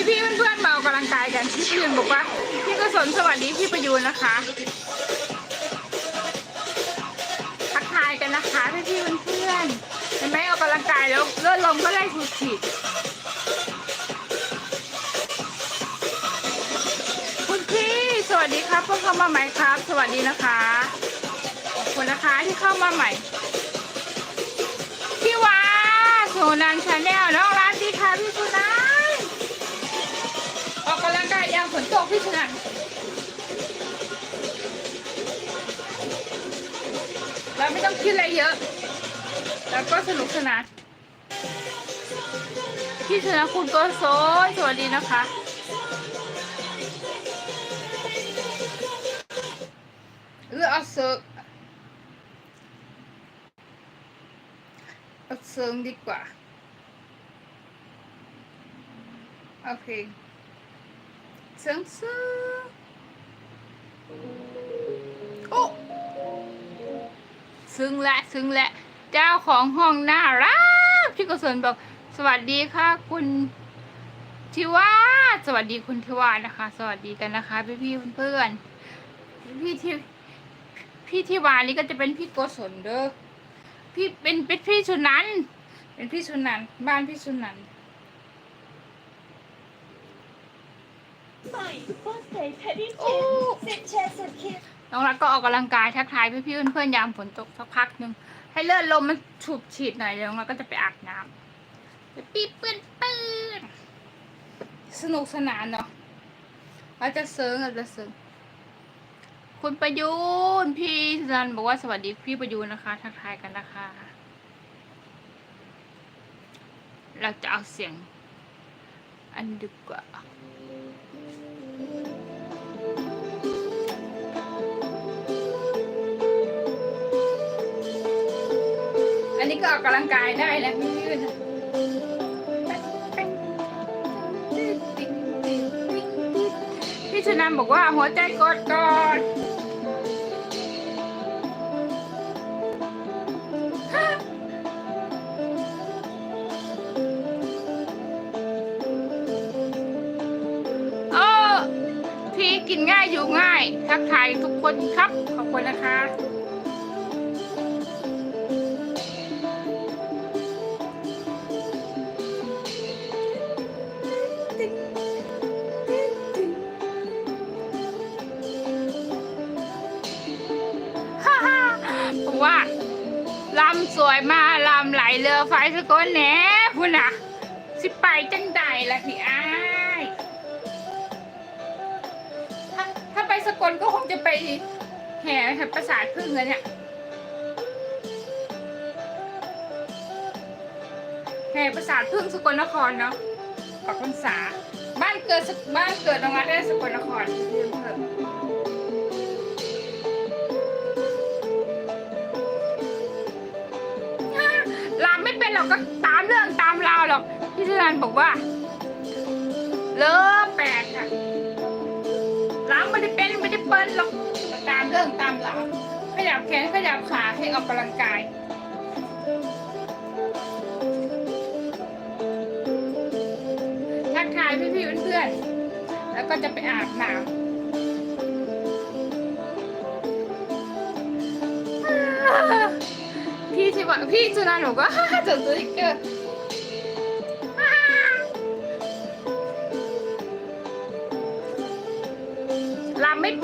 พี่พี่เพื่อนๆมาออกกำลังกายกันพี่ประยูนบอกว่าพี่ก็สนสวัสดีพี่ประยูนนะคะทักทายกันนะคะพี่พี่เพื่อนๆเห็นไหมออกกำลังกายแล้วเลือดลมก็ไล่สูดฉีดคุณพี่สวัสดีครับเพิ่งเข้ามาใหม่ครับ สวัสดีนะคะขอบคุณนะคะที่เข้ามาใหม่พี่วาสุนันชาแนลน้องร้ เราไม่ต้องคิดอะไรเยอะ แล้วก็สนุกสนานพี่สุนันคุณโกโซยสวัสดีนะคะ เออเอาเซิร์เอาเซิร์ดีกว่า โอเคเซิร์ฟเซิร์ ซึ้งและซึ้งและเจ้าของห้องน่ารักพี่กุศลบอกสวัสดีค่ะ คุณทิวาสวัสดีคุณทิวานะคะ สวัสดีกันนะคะ พี่พี่ๆเพื่อนๆพี่ที่พี่ที่วานี่ก็จะเป็นพี่โกศลเด้อพี่เป็นเป็นพี่สุนันท์เป็นพี่สุนันท์บ้านพี่สุนันท์ใหม่ก็ใส่แพ ดดี้โอ้เร์สุดคิดน้องรักก็ออกกำลังกายทักทายพี่ๆเพื่อนๆยามฝนตกสักพักหนึ่งให้เลือดลมมันฉูบฉีดหน่อยเดี๋ยวน้องรักก็จะไปอาบน้ำไปปีเปื้อนปื้นสนุกสนานเนาะเราจะเซิร์งเราจะเซิร์งคุณประยูนพี่ซันบอกว่าสวัสดีพี่ประยูนนะคะทักทายกันนะคะ เราจะเอาเสียง อันดีกว่า อันนี้ก็ออกกำลังกายได้นะพี่ยืนพี่ชนันบอกว่าหัวใจกดก่อนโอ้พี่กินง่ายอยู่ง่าย ทักทายทุกคนครับ ขอบคุณนะคะ ว่าลำสวยมาลำไหลเรือไฟสกลแหนพุ่นน่ะ สิไปจังใดล่ะพี่อ้ายถ้าถ้าไปสกลก็คงจะไปแห่แห่ประสาทพึ่งอะเนี่ยแห่ประสาทพึ่งสกลนครเนาะออกพรรษาบ้านเกิดบ้านเกิดตรงนั้นได้สกลนครลืมเถอะลาม หรอกก็ตามเรื่องตามราวหรอกพี่ชนันบอกว่าเลิกแปลกค่ะลามไม่ได้เป็นไม่ได้เปิ้ลหรอกตามเรื่องตามราวขยับแขนขยับขาให้ออกกำลังกายทักทายพี่ๆเพื่อนๆแล้วก็จะไปอาบน้ำ 다시 봐. 휘진하는 거. 하하, 저 새끼야. làm mấy